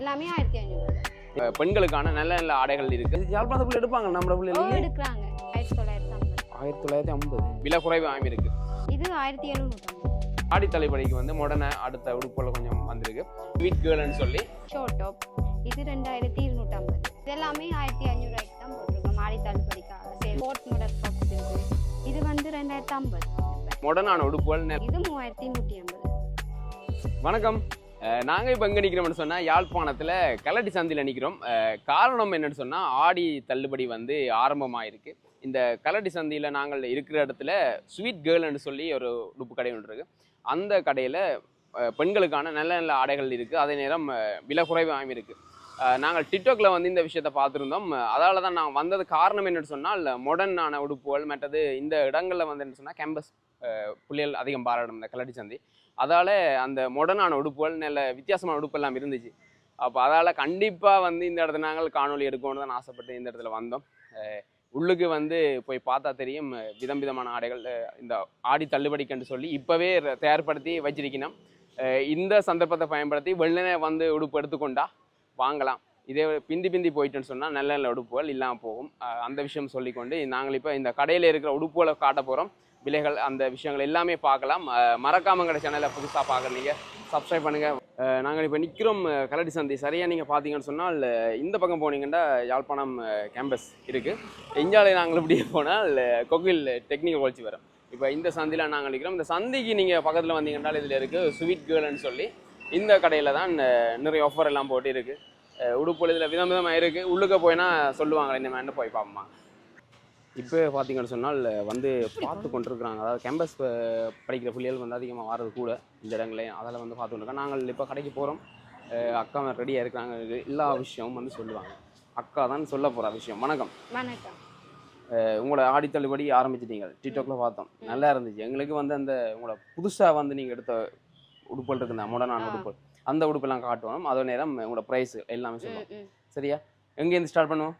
எல்லாமே ஆயிரத்தி ஐநூறு. பெண்களுக்கான நல்ல நல்ல ஆடைகள் இருக்கு. இது யாழ்ப்பாணத்து பிள்ளை எடுப்பாங்க நம்ம ஓ பிள்ளை எடுக்கிறாங்க. ஆயிரத்தி தொள்ளாயிரத்தி ஐம்பது. ஆயிரத்தி தொள்ளாயிரத்தி ஐம்பது. விலை குறைவு ஆமி இருக்கு. இது ஆயிரத்தி எழுநூற்றம்பது ஆடி தலைப்படிக்கு வந்து உடனே அடுத்த உடுப்புல கொஞ்சம் வந்திருக்கு. ஸ்வீட் கேர்ள்னு சொல்லி. ஷோர்ட் டாப் இது ரெண்டாயிரத்தி இருநூற்றம்பது இது எல்லாமே ஆயிரத்தி ஐநூறுவாய்க்கு தான் போட்டிருக்கோம் மாடி தள்ளுபடிக்காக சரி கோட் மாடல் ஃப்ராக்ஸ் இருக்கு. இது வந்து ரெண்டாயிரத்தி ஐம்பது. மாடர்னான உடுப்புகள் இது மூவாயிரத்தி நூற்றி ஐம்பது. வணக்கம். நாங்கள் இப்போ எங்கே நிற்கிறோம்னு சொன்னால் யாழ்ப்பாணத்தில் யாழ்ப்பாணத்துல கலட்டி சந்தையில காரணம் என்னன்னு சொன்னால் ஆடி தள்ளுபடி வந்து ஆரம்பமாயிருக்கு. இந்த கலட்டி சந்தியில் நாங்கள் இருக்கிற இடத்துல ஸ்வீட் கேர்ள்னு சொல்லி ஒரு உடுப்பு கடை ஒன்று இருக்குது அந்த கடையில் பெண்களுக்கான நல்ல நல்ல ஆடைகள் இருக்குது அதே நேரம் விலை குறைவாகவும் இருக்கு. நாங்கள் டிக்டாக்ல வந்து இந்த விஷயத்த பார்த்துருந்தோம். அதால் தான் நான் வந்தது காரணம் என்னன்னு சொன்னால் மாடர்னான உடுப்புகள் மற்றது இந்த இடங்களில் வந்து என்ன சொன்னால் கேம்பஸ் புள்ளியல் அதிகம் பாராடும் இந்த கலட்டி சந்தை. அதால் அந்த மொடனான உடுப்புகள் நல்ல வித்தியாசமான உடுப்பு எல்லாம் இருந்துச்சு. அப்போ அதால கண்டிப்பாக வந்து இந்த இடத்துல நாங்கள் காணொளி எடுக்கணும்னு தான் ஆசைப்பட்டு இந்த இடத்துல வந்தோம். உள்ளுக்கு வந்து போய் பார்த்தா தெரியும் விதம் விதமான ஆடைகள் இந்த ஆடி தள்ளுபடிக்குன்னு சொல்லி இப்போவே தயார்படுத்தி வச்சிருக்கணும். இந்த சந்தர்ப்பத்தை பயன்படுத்தி வெள்ளனே வந்து உடுப்பு எடுத்துக்கொண்டா வாங்கலாம். இதே பிந்தி பிந்தி போயிட்டுன்னு சொன்னால் நல்ல நல்ல உடுப்புகள் இல்லாமல் போகும். அந்த விஷயம் சொல்லிக்கொண்டு நாங்கள் இப்போ இந்த கடையில் இருக்கிற உடுப்புகளை காட்ட போகிறோம் விலைகள் அந்த விஷயங்கள் எல்லாமே பார்க்கலாம். மறக்காம கடை சேனலை புதுசாக பார்க்குறீங்க சப்ஸ்கிரைப் பண்ணுங்கள் நாங்கள் இப்போ நிற்கிறோம் கலடி சந்தை. சரியாக நீங்கள் பார்த்தீங்கன்னு சொன்னால் இந்த பக்கம் போனீங்கன்னா யாழ்ப்பாணம் கேம்பஸ் இருக்குது இந்தியாவில் நாங்கள் இப்படியே போனால் கோவில் டெக்னிக்கல் காலேஜ் வரும். இப்போ இந்த சந்தையில் நாங்கள் நிற்கிறோம் இந்த சந்தைக்கு நீங்கள் பக்கத்தில் வந்தீங்கன்னா இதில் இருக்குது ஸ்வீட் கேர்ள்னு சொல்லி. இந்த கடையில் தான் நிறைய ஆஃபர் எல்லாம் போட்டு இருக்குது உடுப்பு இதில் விதம் விதமாக இருக்குது உள்ளுக்க போயினா சொல்லுவாங்க இந்த மாதிரி போய் பார்ப்போமா. இப்போ பார்த்தீங்கன்னு சொன்னால் வந்து பார்த்து கொண்டிருக்கிறாங்க. அதாவது கேம்பஸ் படிக்கிற பிள்ளைகள் வந்து அதிகமாக வர்றது கூட இந்த இடங்களையும் அதில் வந்து பார்த்து கொண்டிருக்காங்க. நாங்கள் இப்போ கடைக்கு போகிறோம் அக்கா ரெடியாக இருக்கிறாங்க. எல்லா விஷயமும் வந்து சொல்லுவாங்க. அக்கா தான் சொல்ல போகிற விஷயம். வணக்கம். வணக்கம். உங்களோட ஆடி தள்ளுபடி ஆரம்பிச்சிட்டீங்க. டிக்டாக்ல பார்த்தோம். நல்லா இருந்துச்சு. எங்களுக்கு வந்து அந்த உங்களோட புதுசாக வந்து நீங்கள் எடுத்த உடுப்புகள் இருக்கு இந்த மாடர்னான ஆ. உடுப்பு அந்த உடுப்பெல்லாம் காட்டுவோம் அதே நேரம் உங்களோட ப்ரைஸ் எல்லாமே சொல்லுவோம். சரியா? எங்கேருந்து ஸ்டார்ட் பண்ணுவோம்?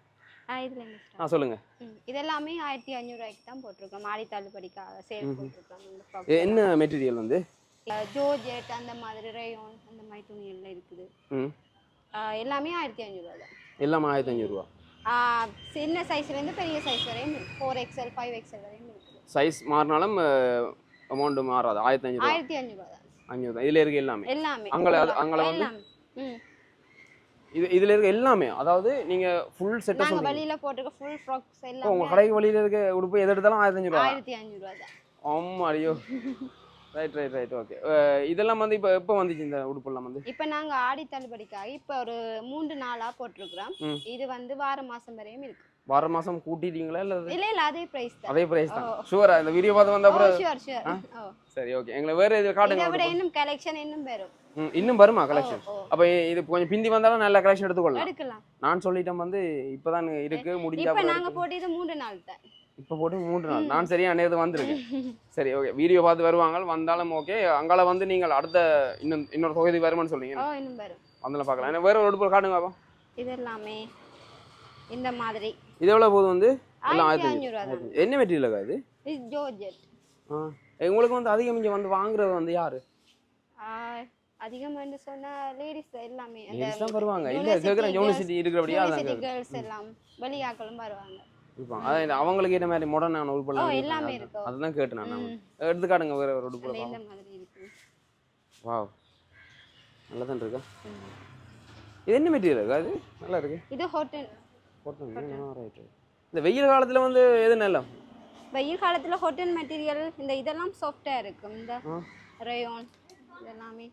ஆ. சொல்லுங்க. ம் இது எல்லாமே ஆயிரத்தி ஐநூறுவாய்க்கு தான் போட்டிருக்கோம். மாடி தள்ளுபடிக்காக சேல். போட்டிருக்கோம். என்ன மெட்டீரியல் வந்து. ஜோர்ஜெட் அந்த மாதிரி ரேயோன் அந்த மாதிரி துணி எல்லாம் இருக்குது எல்லாமே ஆயிரத்தி ஐநூறுவா தான். எல்லாமே ஆயிரத்தி ஆ, சின்ன சைஸ்லேருந்து பெரிய சைஸ் வரையும் ஃபோர் எக்ஸ்எல் ஃபைவ் எக்ஸ்எல் வரையும் இருக்குது. சைஸ் மாறினாலும் அமௌண்ட் மாறாது. ஆயிரத்தி அஞ்சூறுவா ஆயிரத்தி ஐநூறுவா தான். தான் இதில் இருக்க எல்லாமே. எல்லாமே. அங்கல அது- அங்கல வந்து? இது இதில் இருக்க எல்லாமே அதாவது நீங்கள் ஃபுல் செட்டாக நாங்க சொல்லுங்க வெளியில போட்டிருக்க ஃபுல் ஃப்ராக்ஸ் உங்கள் எல்லாமே கடைக்கு வழியில் இருக்க உடுப்பு எது எடுத்தாலும் ஆயிரத்தி அஞ்சூறுவா ஆயிரத்தி ஐநூறுவா தான். ஆமா ஐயோ. ரைட் ரைட் ரைட் ஓகே இதெல்லாம் வந்து இப்போ எப்போ வந்துச்சு இந்த உடுப்பெல்லாம் வந்து? இப்போ நாங்க ஆடி தள்ளுபடிக்காக இப்போ ஒரு மூன்று நாளா போட்டிருக்கிறோம். இது வந்து வார மாசம் வரையும் இருக்கு. வார மாசம் கூட்டிட்டீங்களா இல்லை இல்ல இல்ல அதே பிரைஸ் தான். அதே பிரைஸ் தான். ஓ. ஷுவரா இந்த வீடியோ பார்த்து வந்த அப்புறம் ஷூர் ஷூர் சரி ஓகே எங்களை வேற இது இதை காட்டுங்க விட இன்னும் கலெக்ஷன் இன்னும் வரும் இன்னும் வருமா கலெக்ஷன். அப்போ இது கொஞ்சம் பிந்தி வந்தாலும் நல்ல கலெக்ஷன் எடுத்துக்கொள்ளலாம். எடுக்கலாம். நான் சொல்லிட்டேன் வந்து இப்போதான் இருக்கு முடிஞ்சா இப்போ நாங்க போட்டு இது மூன்று நாள் தான். இப்போ போட்டு மூன்று நாள். நான் சரியா நேரது வந்திருக்கேன். சரி ஓகே வீடியோ பார்த்து வருவாங்க வந்தாலும் ஓகே அங்கால வந்து நீங்கள் அடுத்த இன்னும் இன்னொரு தொகுதி வருமான்னு சொல்றீங்க. இன்னும் வரும். வந்தாலும் பார்க்கலாம். வேற ஒரு காட்டுங்க பாப்போம். இது எல்லாமே இந்த மாதிரி. இது எவ்வளோ போகுது வந்து? எல்லாம் ஆயிரத்தி என்ன மெட்டீரியல் இது? ஆ. உங்களுக்கு வந்து அதிகம் இங்கே வந்து வாங்குறது வந்து யாரு? அதிகம் வந்து சொன்னா லேடிஸ் எல்லாமே. லேடிஸ் தான் வருவாங்க. இல்ல கேட்குறேன் யூனிவர்சிட்டி இருக்கிறபடியா அதான் கேர்ள்ஸ் எல்லாம் வெளியாக்களும் வருவாங்க. அதான் அவங்களுக்கு ஏற்ற மாதிரி மாடர்னான ஓ உடுப்பெல்லாம் எல்லாமே. இருக்கும். அதுதான் கேட்டு நான். ம். எடுத்து காட்டுங்க வேற ஒரு உடுப்பு இந்த மாதிரி இருக்கு. வாவ். நல்லா தான் இருக்கா. இது என்ன மெட்டீரியல் அது நல்லா இருக்கு. இது ஹோட்டல். இந்த வெயில் காலத்துல வந்து எது நல்லா வெயில் காலத்துல ஹோட்டல் மெட்டீரியல் இந்த இதெல்லாம் சாஃப்டா இருக்கும். இந்த. ரயோன் இதெல்லாமே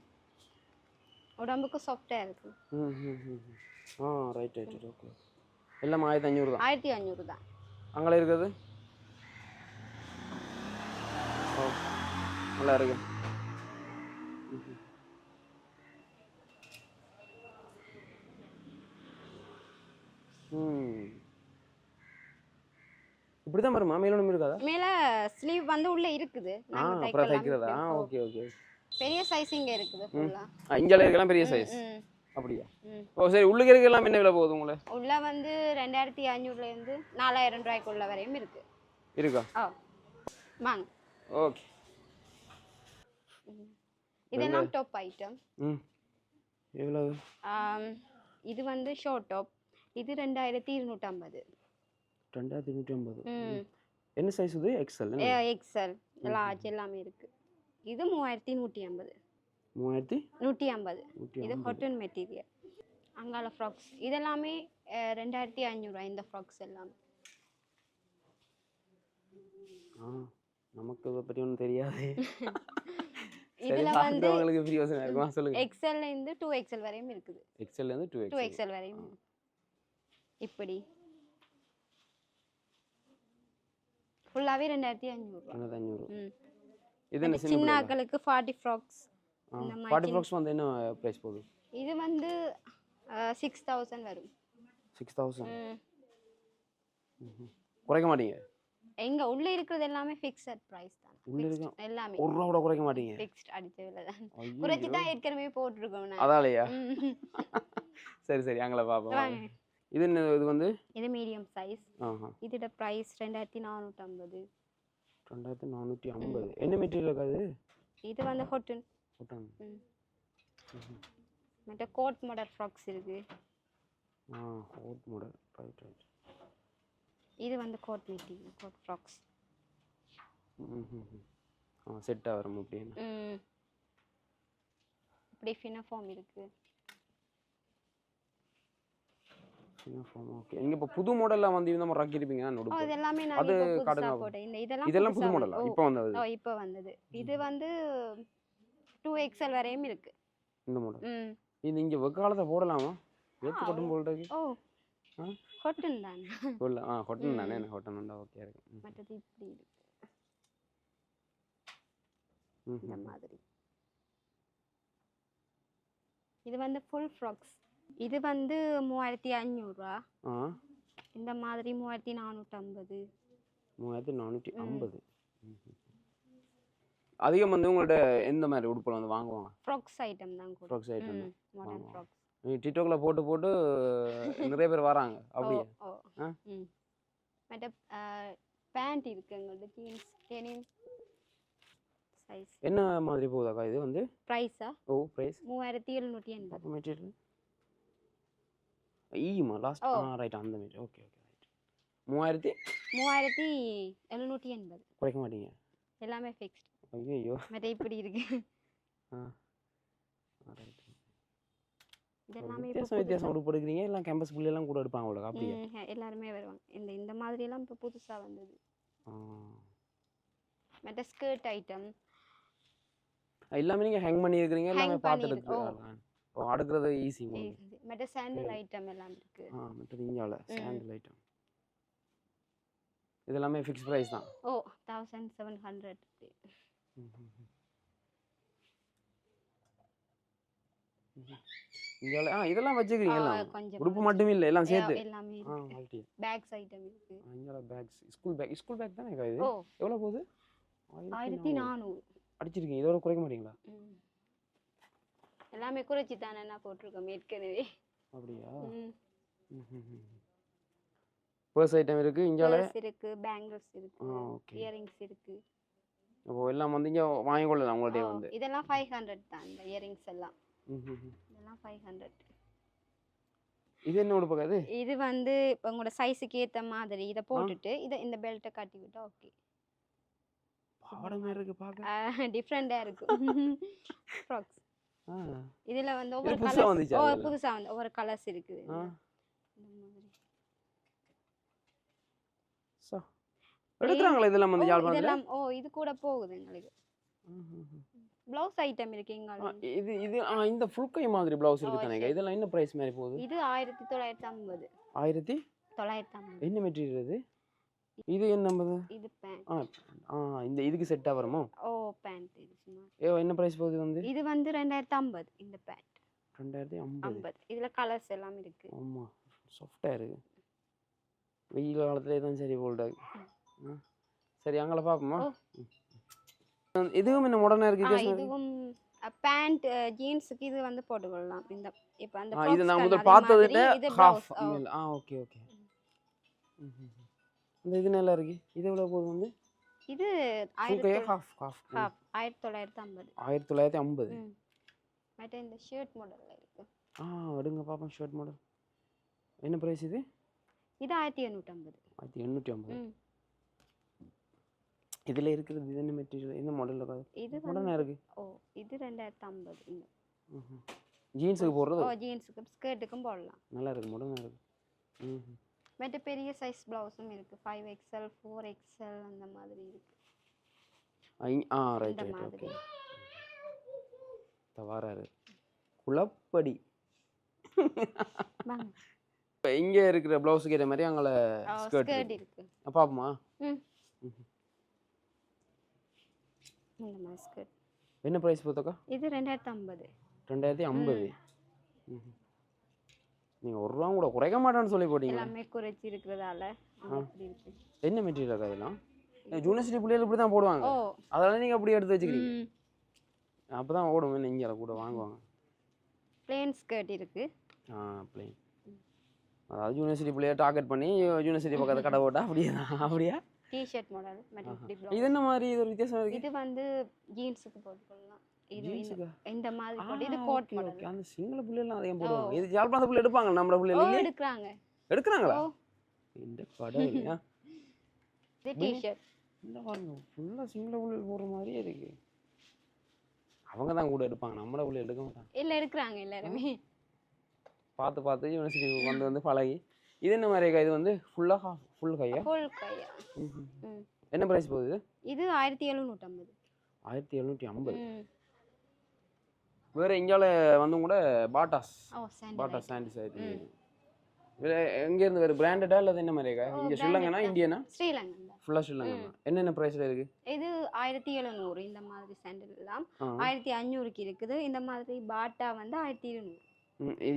உடம்புக்கு சாஃப்டா இருக்கும். ஆ ரைட் ரைட் ஓகே எல்லாம் ஆயிரத்தி அஞ்சூறு தான். ஆயிரத்தி ஐநூறு தான். அங்கே இருக்கிறது ஓ நல்லா இருக்கு. ம். இப்படி தான் வருமா மேலும் இருக்காதா? மேல ஸ்லீவ் வந்து உள்ள இருக்குது. ஆ நாங்க அப்புறம் தைக்கிறதா? ஆ ஓகே ஓகே. பெரிய சைஸ் இங்க இருக்குது ஃபுல்லா இங்கே இருக்கலாம் பெரிய சைஸ் அப்படியா? ஓ சரி உள்ளுக்கு இருக்கலாம் என்ன விலை போகுது உங்களை? உள்ள வந்து ரெண்டாயிரத்தி ஐநூறுல இருந்து நாலாயிரம் ரூபாய்க்குள்ள வரையும் இருக்கு. இருக்கா? ஓ வாங்க. ஓகே. இதெல்லாம் டாப் ஐட்டம் ம். எவ்வளவு? இது வந்து ஷோர்ட் டாப் இது ரெண்டாயிரத்தி இருநூற்றம்பது. ரெண்டாயிரத்தி நூற்றி ஐம்பது ம். என்ன சைஸ் இது? எக்ஸல் எக்ஸல் லார்ஜ் எல்லாமே இருக்கு. இது மூவாயிரத்தி நூற்றி ஐம்பது மூவாயிரத்தி நூற்றி ஐம்பது இது ஹொட்டன் மெட்டீரியல் அங்கால ஃப்ராக்ஸ் இதெல்லாமே ரெண்டாயிரத்தி ஐநூறுரூவா இந்த ஃப்ராக்ஸ் எல்லாம். ஆ நமக்கு இதை பற்றி ஒன்றும் தெரியாது. இதுல வந்து பார்க்குறவங்களுக்கு ஃப்ரீ யோசனை இருக்குமா? சொல்லுங்க. எக்ஸல்ல இருந்து டூ எக்ஸல் வரையும் இருக்குது. எக்ஸல்ல இருந்து டூ டூ எக்ஸ் எக்ஸல் வரையும். இப்படி. ஃபுல்லாவே ரெண்டாயிரத்தி ஐநூறுரூவா ரெண்டாயிரத்தி அஞ்சூறு இது என்ன சின்ன ஆக்களுக்கு ஃபார்ட்டி ஃப்ராக்ஸ் ஃபார்ட்டி ஃப்ராக்ஸ் வந்து என்ன ப்ரைஸ் போகுது? இது வந்து சிக்ஸ் தௌசண்ட் வரும். Six thousand. குறைக்க மாட்டீங்க? எங்க உள்ள இருக்கிறது எல்லாமே ஃபிக்ஸட் ப்ரைஸ் தான். உள்ள. இருக்க- எல்லாமே. ஒரு ரூபா கூட குறைக்க மாட்டீங்க? ஃபிக்ஸ்ட் அடிச்ச விலை தான். குறைச்சி தான் ஏற்கனவே போட்டிருக்கோம் நான் அதாலையா. சரி சரி அங்கே பார்ப்போம் வாங்க. வாங்க. இது என்ன இது வந்து? இது மீடியம் சைஸ் இதோட ப்ரைஸ் ரெண்டாயிரத்தி நானூற்றம்பது ரெண்டாயிரத்தி நானூற்றி ஐம்பது. என்ன மெட்டீரியல் இருக்காது இது? வந்து ஹொட்டன் கொட்டன் ம். மற்ற கோட் மாடல் ஃப்ராக்ஸ் இருக்கு. ஆ ஹோட் மாடல் ரைட் ரைட் இது வந்து கோட் மெட்டீரியல் கோட் ஃப்ராக்ஸ் ம் ஆ செட்டாக வரும் அப்படின்னு ம். இப்படி ஃபினஃபார்ம் இருக்கு. ஓகே நீங்கள் இப்போ புது மாடலில் வந்து இந்த மாதிரி ராக்கியிருப்பீங்க ஓ நோடு இது எல்லாமே நான் அது காட்டுங்க. போட்டேன். இந்த இதெல்லாம் இதெல்லாம் புது மாடலா இப்போ வந்தது? ஓ இப்போ வந்தது. இது வந்து டூ எக்ஸ்எல் வரையும் இருக்கு. இந்த மாடல் ம். இது இங்கே வெக்காலத்தை போடலாமா? ஆ, கொட்டும் போல்றது ஓ ஆ? கொட்டன் தான். இல்லை ஆ கொட்டன் தானே? கொட்டன் வந்தா ஓகே இருக்கு. மற்றது இப்படி இருக்கு. ம், இந்த. மாதிரி. இது வந்து ஃபுல் ஃப்ராக்ஸ் இது வந்து மூவாயிரத்தி ஐநூறுரூவா ஆ. இந்த மாதிரி மூவாயிரத்தி நானூற்றம்பது மூவாயிரத்தி நானூற்றி ஐம்பது. அதிகம் வந்து உங்கள்ட்ட எந்த மாதிரி உடுப்பில் வந்து வாங்குவாங்க? ஃப்ராக்ஸ் ஐட்டம் தான் ஃப்ராக்ஸ் ஐட்டம் மாடர்ன். ஃப்ராக்ஸ். டிக்டாக்ல போட்டு போட்டு நிறைய பேர் வராங்க. அப்படியே மற்ற பேண்ட் இருக்கு எங்கள்ட்ட ஜீன்ஸ் டெனிம் சைஸ் என்ன மாதிரி போகுதாக்கா இது வந்து? ப்ரைஸா ஓ ப்ரைஸ் மூவாயிரத்தி எழுநூற்றி எண்பது. மெட்டீரியல் ஈமா லாஸ்ட். ஆ ரைட் அந்த மெட்டீரியல் ஓகே ஓகே ரைட் மூவாயிரத்தி மூவாயிரத்தி எழுநூற்றி எண்பது. குறைக்க மாட்டீங்க. எல்லாமே ஃபிக்ஸ்ட் ஐயோ மற்ற இப்படி இருக்கு. ஆ. ரைட் எல்லாமே வித்தியாசம் வித்தியாசம் உடுப்பு எடுக்கிறீங்க எல்லாம் கேம்பஸ் எல்லாம் கூட எடுப்பாங்க அப்படியே. ஹ, எல்லாருமே வருவாங்க. இந்த இந்த மாதிரி எல்லாம் இப்போ புதுசா வந்தது. மற்ற ஸ்கர்ட் ஐட்டம் எல்லாமே நீங்கள் ஹேங் பண்ணி இருக்கிறீங்க எல்லாமே Hang பார்த்து பண்ணியிருக்கு, எடுத்து ஓ. அடுக்கிறது ஈஸி மற்ற சாண்டில் ஐட்டம் எல்லாம் இருக்கு. ஆ மற்றது இங்கால சாண்டில் ஐட்டம் இது எல்லாமே ஃபிக்ஸ் ப்ரைஸ் தான். ஓ தௌசண்ட் செவன் ஹண்ட்ரட் ஆ இதெல்லாம் வச்சுக்கிறீங்க எல்லாம். கொஞ்சம் உடுப்பு மட்டும் இல்லை எல்லாம் சேர்த்து. எல்லாமே ஆ மல்டி பேக்ஸ் ஐட்டம் இருக்கு. இங்கால bags school bag school bag தானே இது? எவ்வளோ போகுது? ஆயிரத்தி நானூறு. அடிச்சிருக்கீங்க இதோட குறைக்க மாட்டீங்களா. எல்லாமே குறைச்சி தானே நான் போட்டிருக்கோம் ஏற்கனவே. அப்படியா? பர்ஸ் ஐட்டம் இருக்கு இங்கால? இருக்கு பேங்கிள்ஸ் இருக்கு இயரிங்ஸ் இருக்கு. அப்போ எல்லாம் வந்து இங்கே வாங்கிக்கொள்ளலாம் உங்கள்கிட்ட ஓ, வந்து. இதெல்லாம் ஃபைவ் ஹண்ட்ரட் தான் இந்த இயரிங்ஸ் எல்லாம். இதெல்லாம் ஃபைவ் ஹண்ட்ரட் இது என்ன உடுப்பு அது? இது வந்து இப்போ உங்களோட சைஸுக்கு ஏத்த மாதிரி இதை போட்டுட்டு இதை இந்த பெல்ட்டை கட்டி விட்டா ஓகே பாவாடை மாதிரி இருக்கு பார்க்க. டிஃப்ரெண்டாக இருக்கும் ஃப்ராக்ஸ் இதுல வந்து ஒவ்வொரு கலர்ஸ் வந்துச்சா ஓ? புதுசா வந்து ஒவ்வொரு கலர்ஸ் இருக்குது சோ எடுக்கிறாங்களா இதெல்லாம் வந்து ஓ, யாழ்ப்பாணத்தில்? இதெல்லாம் ஓ இது கூட போகுது எங்களுக்கு. ப்ளவுஸ் ஐட்டம் இருக்கு இங்க இது இது இந்த ஃபுல் கை மாதிரி ப்ளவுஸ் இருக்கு தானே. இதெல்லாம் என்ன ப்ரைஸ் மாதிரி போகுது? இது ஆயிரத்தி தொள்ளாயிரத்தி ஐம்பது. ஆயிரத்தி? தொள்ளாயிரத்தி ஐம்பது. என்ன மெட்டீரியல் இது? இது என்ன நம்பது? இது பேண்ட் ஆ இந்த இதுக்கு செட்டாக வருமோ? ஓ பேண்ட் இது சும்மா. ஏ என்ன ப்ரைஸ் போகுது வந்து? இது வந்து ரெண்டாயிரத்தி ஐம்பது இந்த பேண்ட் ரெண்டாயிரத்தி ஐம்பது. ஐம்பது. இதுல கலர்ஸ் எல்லாம் இருக்கு. ஆமாம் சாஃப்டாக இருக்கு. வெயில் காலத்துல தான் சரி போல்டாக சரி அங்கே பார்ப்போமா ஓ. ம். இதுவும் என்ன மாடர்னாக இருக்கு. இதுவும் பேண்ட் ஜீன்ஸுக்கு இது வந்து போட்டுக்கொள்ளலாம். இந்த இப்போ அந்த இது நான் frocks முதல் அதே பார்த்ததுல ஹாஃப் ஆ ஓகே ஓகே இந்த இது நல்லா இருக்கு. இது எவ்வளோ போகுது வந்து இது ஹாஃப் ஆயிரத்தி தொள்ளாயிரத்தி ஐம்பது. ஆயிரத்தி தொள்ளாயிரத்தி ஐம்பது? மற்ற இந்த ஷர்ட் மாடல்ல இருக்கு. ஆ எடுங்க பாப்போம் ஷர்ட் மாடல் என்ன ப்ரைஸ் இது? இது ஆயிரத்தி எண்ணூற்றம்பது. ஆயிரத்தி எண்ணூற்றி ஐம்பது இதில் இருக்கிறது இது என்ன மெட்டீரியல் என்ன மாடலில் இருக்காது இது உடனே இருக்கு. ஓ இது ரெண்டாயிரத்தி ஐம்பது ஜீன்ஸுக்கு போடுறது? ஓ ஜீன்ஸுக்கும் ஸ்கர்ட்டுக்கும் போடலாம். நல்லா இருக்கு உடனே இருக்கு. ம் மற்ற பெரிய சைஸ் ப்ளவுஸும் இருக்குது ஃபைவ் எக்ஸ்எல் ஃபோர் எக்ஸ்எல் அந்த மாதிரி இருக்குது ஆ ரைட் ரைட் ஓகே குளப்படி இப்போ இங்கே இருக்கிற ப்ளவுஸுக்கு ஏற்ற மாதிரி அங்கே ஸ்கர்ட் இருக்கு. பார்ப்போமா ம். ம்ஹும். இந்த மாதிரி ஸ்கர்ட் என்ன ப்ரைஸ் பார்த்தோக்கா இது ரெண்டாயிரத்தி ஐம்பது. ரெண்டாயிரத்தி ஐம்பது. நீங்கள் ஒரு ரூபா கூட குறைக்க மாட்டேன்னு சொல்லி போட்டீங்க எல்லாமே குறைச்சி இருக்கிறதால அது என்ன மெட்டீரியல் இருக்கா இதெல்லாம் யூனிவர்சிட்டி பிள்ளைகள் இப்படி தான் போடுவாங்க அதனால நீங்கள் அப்படி எடுத்து வச்சுக்கிறீங்க. அப்போ தான் ஓடும். என்ன இங்கே கூட வாங்குவாங்க. பிளேன் ஸ்கர்ட் இருக்கு. ஆ பிளைன் அதாவது யூனிவர்சிட்டி பிள்ளைய டார்கெட் பண்ணி யூனிவர்சிட்டி பக்கத்தில் கடை போட்டா அப்படியே? தான் அப்படியா டிஷர்ட் மாடல் இது. என்ன மாதிரி? இது ஒரு வித்தியாசம் இருக்கு. இது வந்து ஜீன்ஸுக்கு போட்டுக்கொள்ளலாம் இது இந்த- ஜீன்ஸுக்கா? இந்த மாதிரி போட்டு இது கோட் மாடல். ஓகே. அந்த சிங்கள பிள்ளைலாம் அதிகம் போடுவாங்க. இது பிள்ளை எடுப்பாங்க நம்மள ஓ பிள்ளைல இல்லையே? எடுக்கிறாங்க. எடுக்கிறாங்களா? இந்த இது டிஷர்ட் இந்த பாருங்க ஃபுல்லாக சிங்கள பிள்ளை போடுற மாதிரியே இருக்கு. அவங்க தான் கூட எடுப்பாங்க நம்மள பிள்ளை எடுக்க மாட்டாங்க. இல்ல எடுக்கிறாங்க எல்லாருமே. பார்த்து பார்த்து யூனிவர்சிட்டி வந்து வந்து பழகி. இது என்ன மாதிரி இது வந்து ஃபுல்லாக ஃபுல் கையா? ஃபுல் கையா. என்ன ப்ரைஸ் போகுது? இது ஆயிரத்தி எழுநூற்றம்பது ஆயிரத்தி எழுநூற்றி ஐம்பது. வேற இங்கால வந்து கூட பாட்டாஸ். ஓ சாண்டல் பாட்டாஸ் சாண்டி சைடு வேற எங்கேருந்து வேறு பிராண்டடா இல்லை என்ன மாதிரி இருக்கா? ஓ, இங்கே ஸ்ரீலங்கனா. இந்தியனா? ஸ்ரீலங்கன் தான். ஃபுல்லாக ஸ்ரீலங்கனா என்னென்ன ப்ரைஸில் இருக்கு? இது ஆயிரத்தி எழுநூறு இந்த மாதிரி சாண்டல் எல்லாம். ஆயிரத்தி அஞ்சூறுக்கு இருக்குது. இந்த மாதிரி பாட்டா வந்து ஆயிரத்தி இருநூறு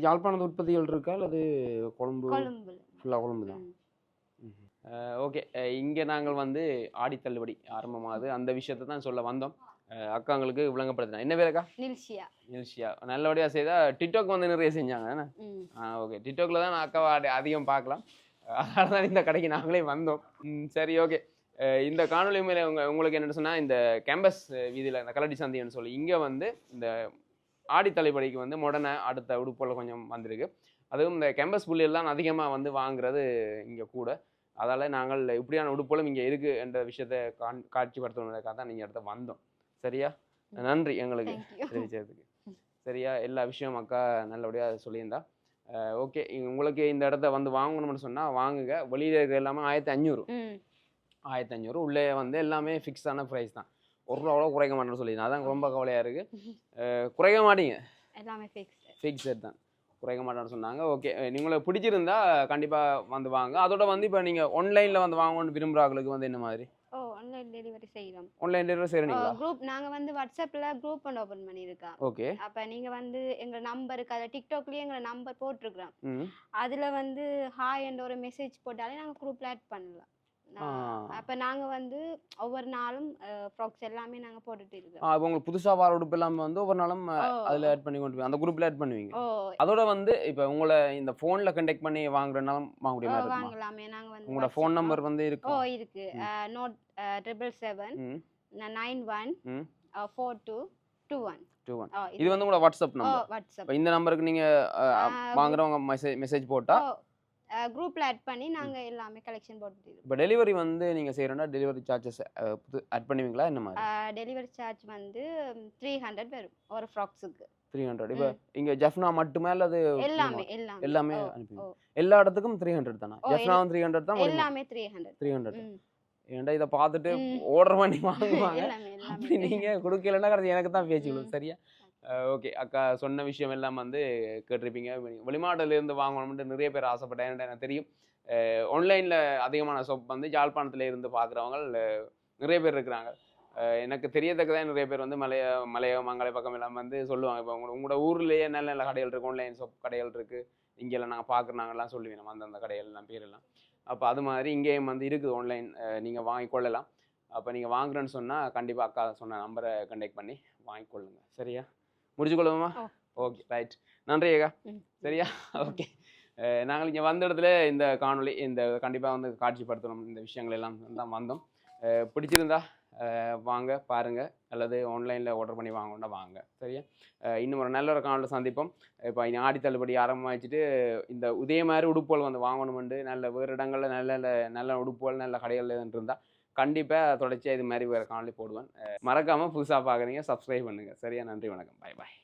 யாழ்ப்பாணத்து உற்பத்திகள் இருக்கா? அல்லது கொழும்பு? கொழும்புல. ஃபுல்லாக கொழும்பு தான். ஓகே. இங்கே நாங்கள் வந்து ஆடி தள்ளுபடி ஆரம்பமாகுது. அந்த விஷயத்தை தான் சொல்ல வந்தோம். அக்காங்களுக்கு விளங்கப்படுத்தினேன் என்ன பேருக்கா நில்ஷியா. நில்ஷியா. நல்லபடியாக செய்தா டிக்டாக் வந்து நிறைய செஞ்சாங்க. என்ன? ஆ ஓகே டிக்டாக்ல தான் நான் அக்காவை அதிகம் பார்க்கலாம். அதனால தான் இந்த கடைக்கு நாங்களே வந்தோம். சரி ஓகே இந்த காணொலி மேலே உங்க உங்களுக்கு என்ன சொன்னால் இந்த கேம்பஸ் வீதியில் இந்த கலடி சந்தைன்னு சொல்லி இங்கே வந்து இந்த ஆடி தள்ளுபடிக்கு வந்து உடனே அடுத்த உடுப்புல கொஞ்சம் வந்திருக்கு. அதுவும் இந்த கேம்பஸ் புள்ளியில் தான் அதிகமாக வந்து வாங்குறது இங்கே கூட. அதால் நாங்கள் இப்படியான உடுப்புகளும் இங்கே இருக்குது என்ற விஷயத்தை காண் காட்சிப்படுத்தணுன்றதுக்காக தான் நீங்கள் இடத்த வந்தோம். சரியா? நன்றி எங்களுக்கு. தெரிவிச்சதுக்கு சரியா? எல்லா விஷயம் அக்கா நல்லபடியாக சொல்லியிருந்தா. ஓகே. உங்களுக்கு இந்த இடத்த வந்து வாங்கணும்னு சொன்னால் வாங்குங்க. வெளியில் இருக்கிற எல்லாமே ஆயிரத்தி அஞ்சூறு ஆயிரத்தி அஞ்சூறு உள்ளே வந்து எல்லாமே ஃபிக்ஸான ப்ரைஸ் தான். ஒரு ரூபா கூட குறைக்க மாட்டேன்னு சொல்லியிருந்தேன் அதான் ரொம்ப கவலையாக இருக்குது குறைக்க மாட்டீங்க. எல்லாமே ஃபிக்ஸ் ஃபிக்ஸட் தான். குறைக்க மாட்டேன்னு சொன்னாங்க. ஓகே. உங்களுக்கு பிடிச்சிருந்தா கண்டிப்பாக வந்து வாங்க. அதோட வந்து இப்போ நீங்கள் ஆன்லைனில் வந்து வாங்கணும்னு விரும்புகிறாங்களுக்கு வந்து என்ன மாதிரி? ஆன்லைன் டெலிவரி செய்கிறோம் ஆன்லைன் டெலிவரி செய்கிறீங்களா குரூப் நாங்க வந்து வாட்ஸ்அப்ல குரூப் ஒன்று ஓபன் பண்ணியிருக்கோம். ஓகே அப்ப நீங்க வந்து எங்க நம்பருக்கு அதை டிக்டாக்லயே எங்க நம்பர் போட்டிருக்கிறோம். ம். அதுல வந்து ஹாய் என்ற ஒரு மெசேஜ் போட்டாலே நாங்க குரூப்ல ஆட் பண்ணலாம். அப்ப நாங்க வந்து ஒவ்வொரு நாளும் ஃப்ராக்ஸ் எல்லாமே நாங்க போட்டுட்டு இருக்கோம் இப்போ உங்களுக்கு புதுசாக வர உடுப்பு எல்லாமே வந்து ஒவ்வொரு நாளும் ஓ, அதில் ஆட் பண்ணி கொண்டு அந்த குரூப்பில் ஆட் பண்ணுவீங்க. ஓ. அதோட வந்து இப்போ உங்களை இந்த ஃபோனில் கண்டெக்ட் பண்ணி வாங்குறதுனாலும் வாங்க ஓ, முடியுமா வாங்கலாமே. நாங்க வந்து உங்களோட ஃபோன் நம்பர் வந்து ஓ இருக்கும் இருக்கு note triple seven nine one four two two one O இது வந்து உங்களோட வாட்ஸ்அப் ஓ நம்பர் வாட்ஸ்அப் இந்த நம்பருக்கு நீங்கள் ஆ, வாங்குறவங்க மெசேஜ் மெசேஜ் போட்டால் குரூப்ல ஆட் பண்ணி நாங்க எல்லாமே கலெக்ஷன் இருக்கோம் இப்போ டெலிவரி வந்து நீங்கள் செய்கிறோன்னா டெலிவரி சார்ஜஸ் ஆட் பண்ணுவீங்களா? என்ன மாதிரி? டெலிவரி சார்ஜ் வந்து த்ரீ ஹண்ட்ரட் வரும் ஒரு ஃப்ராக்ஸுக்கு த்ரீ ஹண்ட்ரட் இப்போ இங்கே ஜெஃப்னா மட்டுமே அல்லது எல்லாமே எல்லாமே. ஓ. எல்லா இடத்துக்கும் த்ரீ ஹண்ட்ரட் தானே? ஜெஃப்னாவும் த்ரீ ஹண்ட்ரட் தான் எல்லாமே த்ரீ ஹண்ட்ரட் த்ரீ ஹண்ட்ரட் ஏன்டா இதை பார்த்துட்டு ஆர்டர் பண்ணி வாங்குவாங்க? அப்படி எல்லாமே. நீங்க கொடுக்கலன்னா எனக்கு தான் பேச்சு விழும் சரியா? ஓகே. அக்கா சொன்ன விஷயம் எல்லாம் வந்து கேட்டிருப்பீங்க. வெளிமாட்டில இருந்து வாங்கணும்னு நிறைய பேர் ஆசைப்பட்டேன். எனக்கு தெரியும். ஆன்லைனில் அதிகமான சோப் வந்து யாழ்ப்பாணத்துல இருந்து பார்க்குறவங்க நிறைய பேர் இருக்கிறாங்க. எனக்கு தெரியத்தக்கதான் நிறைய பேர் வந்து மலைய மலைய மங்களை பக்கம் எல்லாம் வந்து சொல்லுவாங்க. இப்போ உங்களோட உங்களோட ஊர்லேயே நல்ல நல்ல கடைகள் இருக்குது ஆன்லைன் சோப் கடைகள் இருக்குது இங்கெல்லாம் நாங்கள் பார்க்குறாங்கலாம் சொல்லுவேன். நம்ம அந்தந்த கடைகள்லாம் பேரெல்லாம். அப்போ அது மாதிரி இங்கேயும் வந்து இருக்குது ஆன்லைன் நீங்கள் வாங்கி கொள்ளலாம். அப்போ நீங்கள் வாங்குறேன்னு சொன்னால் கண்டிப்பாக அக்கா சொன்ன நம்பரை கண்டெக்ட் பண்ணி வாங்கிக்கொள்ளுங்க சரியா? முடிச்சுக்கொள்ளுமா ஓ. ஓகே ரைட் நன்றி ஏகா. சரியா? ஓகே நாங்கள் இங்கே வந்த இடத்துல இந்த காணொளி இந்த கண்டிப்பாக வந்து காட்சிப்படுத்தணும். இந்த விஷயங்கள் எல்லாம் தான் வந்தோம். பிடிச்சிருந்தா வாங்க பாருங்கள் அல்லது ஆன்லைனில் ஆர்டர் பண்ணி வாங்கணும்னா வாங்க. சரியா? இன்னும் ஒரு நல்ல ஒரு காணொலியில் சந்திப்போம். இப்போ இனி ஆடி தள்ளுபடி ஆரம்பமாக வச்சுட்டு இந்த இதே மாதிரி உடுப்புகள் வந்து வாங்கணுமெண்டு நல்ல வேறு இடங்களில் நல்ல நல்ல நல்ல உடுப்புகள் நல்ல கடைகள் இருந்தால் கண்டிப்பாக தொடர்ச்சியாக இது மாதிரி வேறு காணொலி போடுவேன். மறக்காமல் புதுசாக பார்க்குறீங்க சப்ஸ்கிரைப் பண்ணுங்கள் சரியா? நன்றி வணக்கம். பாய் பாய்